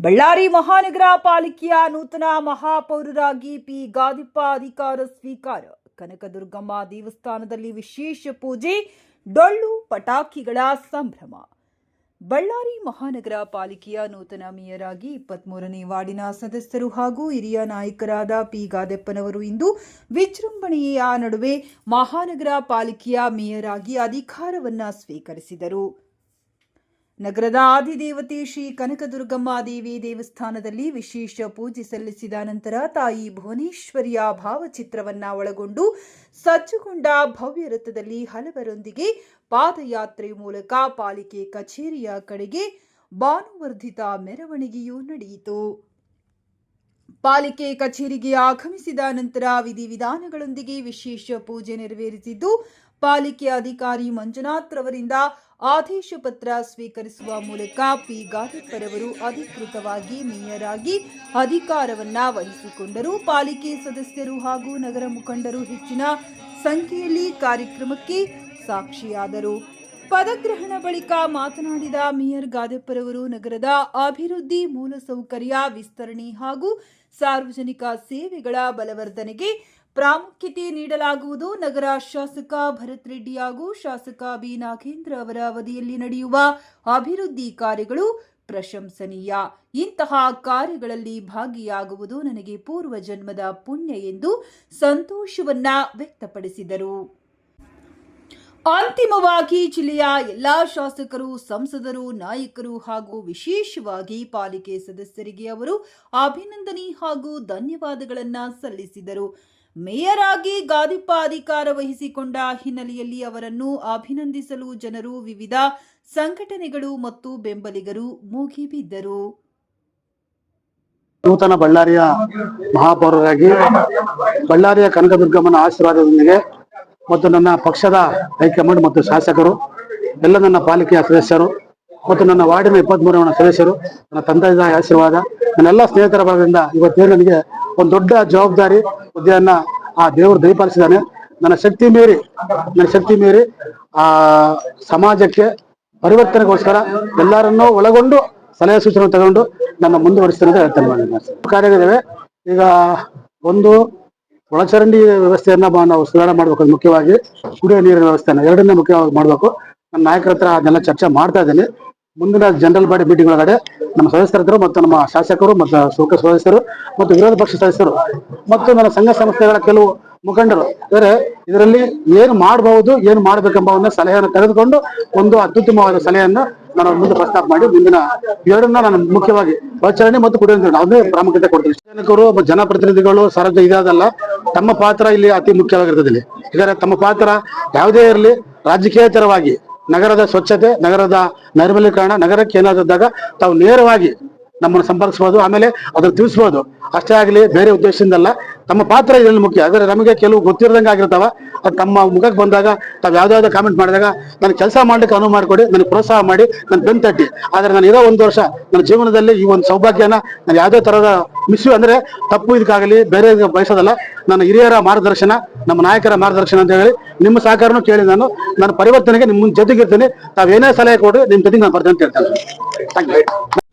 ಬಳ್ಳಾರಿ ಮಹಾನಗರ ಪಾಲಿಕೆಯ ನೂತನ ಮಹಾಪೌರರಾಗಿ ಪಿ. ಗಾದಿಪ್ಪ ಅಧಿಕಾರ ಸ್ವೀಕಾರ. ಕನಕದುರ್ಗಮ್ಮ ದೇವಸ್ಥಾನದಲ್ಲಿ ವಿಶೇಷ ಪೂಜೆ, ಡೊಳ್ಳು ಪಟಾಕಿಗಳ ಸಂಭ್ರಮ. ಬಳ್ಳಾರಿ ಮಹಾನಗರ ಪಾಲಿಕೆಯ ನೂತನ ಮೇಯರ್ ಆಗಿ ಇಪ್ಪತ್ಮೂರನೇ ವಾರ್ಡಿನ ಸದಸ್ಯರು ಹಾಗೂ ಹಿರಿಯ ನಾಯಕರಾದ ಪಿ. ಗಾದೆಪ್ಪನವರು ಇಂದು ವಿಜೃಂಭಣೆಯ ನಡುವೆ ಮಹಾನಗರ ಪಾಲಿಕೆಯ ಮೇಯರ್ ಆಗಿ ಅಧಿಕಾರವನ್ನು ಸ್ವೀಕರಿಸಿದರು. ನಗರದ ಆದಿದೇವತೆ ಶ್ರೀ ಕನಕದುರ್ಗಮ್ಮ ದೇವಿ ದೇವಸ್ಥಾನದಲ್ಲಿ ವಿಶೇಷ ಪೂಜೆ ಸಲ್ಲಿಸಿದ ನಂತರ ತಾಯಿ ಭುವನೇಶ್ವರಿಯ ಭಾವಚಿತ್ರವನ್ನ ಒಳಗೊಂಡು ಸಜ್ಜುಗೊಂಡ ಭವ್ಯ ರಥದಲ್ಲಿ ಹಲವರೊಂದಿಗೆ ಪಾದಯಾತ್ರೆ ಮೂಲಕ ಪಾಲಿಕೆ ಕಚೇರಿಯ ಕಡೆಗೆ ಭಾನುವರ್ಧಿತ ಮೆರವಣಿಗೆಯೂ ನಡೆಯಿತು. ಪಾಲಿಕೆ ಕಚೇರಿಗೆ ಆಗಮಿಸಿದ ನಂತರ ವಿಧಿವಿಧಾನಗಳೊಂದಿಗೆ ವಿಶೇಷ ಪೂಜೆ ನೆರವೇರಿಸಿದ್ದು ಪಾಲಿಕೆ ಅಧಿಕಾರಿ ಮಂಜುನಾಥ್ ರವರಿಂದ ಆದೇಶ ಪತ್ರ ಸ್ವೀಕರಿಸುವ ಮೂಲಕ ಪಿ. ಗಾದಿಪ್ಪರವರು ಅಧಿಕೃತವಾಗಿ ಮೇಯರ್ ಆಗಿ ಅಧಿಕಾರವನ್ನ ವಹಿಸಿಕೊಂಡರು. ಪಾಲಿಕೆ ಸದಸ್ಯರು ಹಾಗೂ ನಗರ ಮುಖಂಡರು ಹೆಚ್ಚಿನ ಸಂಖ್ಯೆಯಲ್ಲಿ ಕಾರ್ಯಕ್ರಮಕ್ಕೆ ಸಾಕ್ಷಿಯಾದರು. ಪದಗ್ರಹಣ ಬಳಿಕ ಮಾತನಾಡಿದ ಮೇಯರ್ ಗಾದೆಪ್ಪರವರು, ನಗರದ ಅಭಿವೃದ್ಧಿ ಮೂಲಸೌಕರ್ಯ ವಿಸ್ತರಣೆ ಹಾಗೂ ಸಾರ್ವಜನಿಕ ಸೇವೆಗಳ ಬಲವರ್ಧನೆಗೆ ಪ್ರಾಮುಖ್ಯತೆ ನೀಡಲಾಗುವುದು. ನಗರ ಶಾಸಕ ಭರತ್ ರೆಡ್ಡಿ ಹಾಗೂ ಶಾಸಕ ಬಿ. ನಾಗೇಂದ್ರ ಅವರ ಅವಧಿಯಲ್ಲಿ ನಡೆಯುವ ಅಭಿವೃದ್ಧಿ ಕಾರ್ಯಗಳು ಪ್ರಶಂಸನೀಯ. ಇಂತಹ ಕಾರ್ಯಗಳಲ್ಲಿ ಭಾಗಿಯಾಗುವುದು ನನಗೆ ಪೂರ್ವ ಜನ್ಮದ ಪುಣ್ಯ ಎಂದು ಸಂತೋಷವನ್ನ ವ್ಯಕ್ತಪಡಿಸಿದರು. ಅಂತಿಮವಾಗಿ ಜಿಲ್ಲೆಯ ಎಲ್ಲಾ ಶಾಸಕರು, ಸಂಸದರು, ನಾಯಕರು ಹಾಗೂ ವಿಶೇಷವಾಗಿ ಪಾಲಿಕೆ ಸದಸ್ಯರಿಗೆ ಅವರು ಅಭಿನಂದನೆ ಹಾಗೂ ಧನ್ಯವಾದಗಳನ್ನ ಸಲ್ಲಿಸಿದರು. ಮೇಯರ್ ಆಗಿ ಗಾದಿಪ್ಪ ಅಧಿಕಾರ ವಹಿಸಿಕೊಂಡ ಹಿನ್ನೆಲೆಯಲ್ಲಿ ಅವರನ್ನು ಅಭಿನಂದಿಸಲು ಜನರು ವಿವಿಧ ಸಂಘಟನೆಗಳು ಮತ್ತು ಬೆಂಬಲಿಗರು ಮೂಗಿಬಿದ್ದರು. ನೂತನ ಬಳ್ಳಾರಿಯ ಮಹಾಪೌರರಾಗಿ ಬಳ್ಳಾರಿಯ ಕನಕದುರ್ಗಮ್ಮನ ಆಶೀರ್ವಾದದೊಂದಿಗೆ ಮತ್ತು ನನ್ನ ಪಕ್ಷದ ಹೈಕಮಾಂಡ್ ಮತ್ತು ಶಾಸಕರು, ಎಲ್ಲ ನನ್ನ ಪಾಲಿಕೆಯ ಸದಸ್ಯರು ಮತ್ತು ನನ್ನ ವಾರ್ಡಿನ ಇಪ್ಪತ್ಮೂರನ ಸದಸ್ಯರು, ನನ್ನ ತಂದೆಯ ಆಶೀರ್ವಾದ, ನನ್ನ ಎಲ್ಲ ಸ್ನೇಹಿತರ ಬಳಗದಿಂದ ಇವತ್ತೇನು ನನಗೆ ಒಂದು ದೊಡ್ಡ ಜವಾಬ್ದಾರಿ ಹುದ್ದೆಯನ್ನ ಆ ದೇವರು ದಯಪಾಲಿಸಿದ್ದಾನೆ ನನ್ನ ಶಕ್ತಿ ಮೀರಿ, ನನ್ನ ಶಕ್ತಿ ಮೀರಿ ಆ ಸಮಾಜಕ್ಕೆ ಪರಿವರ್ತನೆಗೋಸ್ಕರ ಎಲ್ಲರನ್ನೂ ಒಳಗೊಂಡು ಸಲಹೆ ಸೂಚನೆ ತಗೊಂಡು ನನ್ನ ಮುಂದುವರಿಸ್ತೇನೆ ಅಂತ ಹೇಳ್ತೇನೆ. ಕಾರ್ಯಗಳಿವೆ ಈಗ ಒಂದು ಒಳಚರಂಡಿ ವ್ಯವಸ್ಥೆಯನ್ನ ನಾವು ಸುಧಾರಣೆ ಮಾಡಬೇಕು. ಮುಖ್ಯವಾಗಿ ಕುಡಿಯೋ ನೀರಿನ ವ್ಯವಸ್ಥೆನ ಎರಡನ್ನೇ ಮುಖ್ಯವಾಗಿ ಮಾಡಬೇಕು. ನನ್ನ ನಾಯಕರ ಹತ್ರ ಅದನ್ನೆಲ್ಲ ಚರ್ಚೆ ಮಾಡ್ತಾ ಇದ್ದೀನಿ. ಮುಂದಿನ ಜನರಲ್ ಬಾಡಿ ಮೀಟಿಂಗ್ ಒಳಗಡೆ ನಮ್ಮ ಸದಸ್ಯರಿದ್ದರು ಮತ್ತು ನಮ್ಮ ಶಾಸಕರು ಮತ್ತು ಶೋಕ ಸದಸ್ಯರು ಮತ್ತು ವಿರೋಧ ಪಕ್ಷ ಸದಸ್ಯರು ಮತ್ತು ನನ್ನ ಸಂಘ ಸಂಸ್ಥೆಗಳ ಕೆಲವು ಮುಖಂಡರು. ಅಂದರೆ ಇದರಲ್ಲಿ ಏನು ಮಾಡಬಹುದು, ಏನು ಮಾಡಬೇಕೆಂಬವನ್ನ ಸಲಹೆಯನ್ನು ತೆಗೆದುಕೊಂಡು ಒಂದು ಅತ್ಯುತ್ತಮವಾದ ಸಲಹೆಯನ್ನು ನಾನು ಮುಂದೆ ಪ್ರಸ್ತಾಪ ಮಾಡಿ ಮುಂದಿನ ಎರಡನ್ನ ನಾನು ಮುಖ್ಯವಾಗಿ ಆಚರಣೆ ಮತ್ತು ಕುಡಿಯುವ ಅದೇ ಪ್ರಾಮುಖ್ಯತೆ ಕೊಡ್ತೀವಿ. ಸಾರ್ವಜನಿಕರು ಜನಪ್ರತಿನಿಧಿಗಳು ಸಾರ್ವಜನಿಕ ಇದಾದಲ್ಲ, ತಮ್ಮ ಪಾತ್ರ ಇಲ್ಲಿ ಅತಿ ಮುಖ್ಯವಾಗಿರ್ತದೆ ಇಲ್ಲಿ. ಯಾಕಂದ್ರೆ ತಮ್ಮ ಪಾತ್ರ ಯಾವುದೇ ಇರಲಿ, ರಾಜಕೀಯತರವಾಗಿ ನಗರದ ಸ್ವಚ್ಛತೆ, ನಗರದ ನೈರ್ಮಲೀಕರಣ, ನಗರಕ್ಕೆ ಏನಾದಾಗ ತಾವು ನೇರವಾಗಿ ನಮ್ಮನ್ನು ಸಂಪರ್ಕಿಸಬಹುದು ಆಮೇಲೆ ಅದ್ರ ತಿಳಿಸ್ಬೋದು. ಅಷ್ಟೇ ಆಗಲಿ, ಬೇರೆ ಉದ್ದೇಶದಿಂದಲ್ಲ. ತಮ್ಮ ಪಾತ್ರ ಇದರಲ್ಲಿ ಮುಖ್ಯ. ಆದರೆ ನಮಗೆ ಕೆಲವು ಗೊತ್ತಿರದಂಗೆ ಆಗಿರ್ತಾವ. ಅದು ತಮ್ಮ ಮುಖಕ್ಕೆ ಬಂದಾಗ, ತಾವು ಯಾವ್ದಾವ್ದು ಕಾಮೆಂಟ್ ಮಾಡಿದಾಗ, ನನಗೆ ಕೆಲಸ ಮಾಡ್ಲಿಕ್ಕೆ ಅನುವು ಮಾಡಿಕೊಡಿ, ನನಗೆ ಪ್ರೋತ್ಸಾಹ ಮಾಡಿ, ನನ್ನ ಬೆನ್ ತಟ್ಟಿ. ಆದರೆ ನಾನು ಇರೋ ಒಂದು ವರ್ಷ, ನನ್ನ ಜೀವನದಲ್ಲಿ ಈ ಒಂದು ಸೌಭಾಗ್ಯನ ನಾನು ಯಾವುದೇ ಥರದ ಮಿಸ್ ಅಂದ್ರೆ ತಪ್ಪು ಇದಕ್ಕಾಗಲಿ, ಬೇರೆ ಬಯಸೋದಲ್ಲ. ನನ್ನ ಹಿರಿಯರ ಮಾರ್ಗದರ್ಶನ, ನಮ್ಮ ನಾಯಕರ ಮಾರ್ಗದರ್ಶನ ಅಂತ ಹೇಳಿ ನಿಮ್ಮ ಸಹಕಾರನೂ ಕೇಳಿ ನಾನು. ನನ್ನ ಪರಿವರ್ತನೆಗೆ ನಿಮ್ಮ ಜೊತೆಗಿರ್ತೀನಿ. ತಾವೇನೇ ಸಲಹೆ ಕೊಡಿ ನಿಮ್ಮ ಜೊತೆಗೆ ನಾನು ಬರ್ತೇನೆ ಅಂತ ಹೇಳ್ತೇನೆ.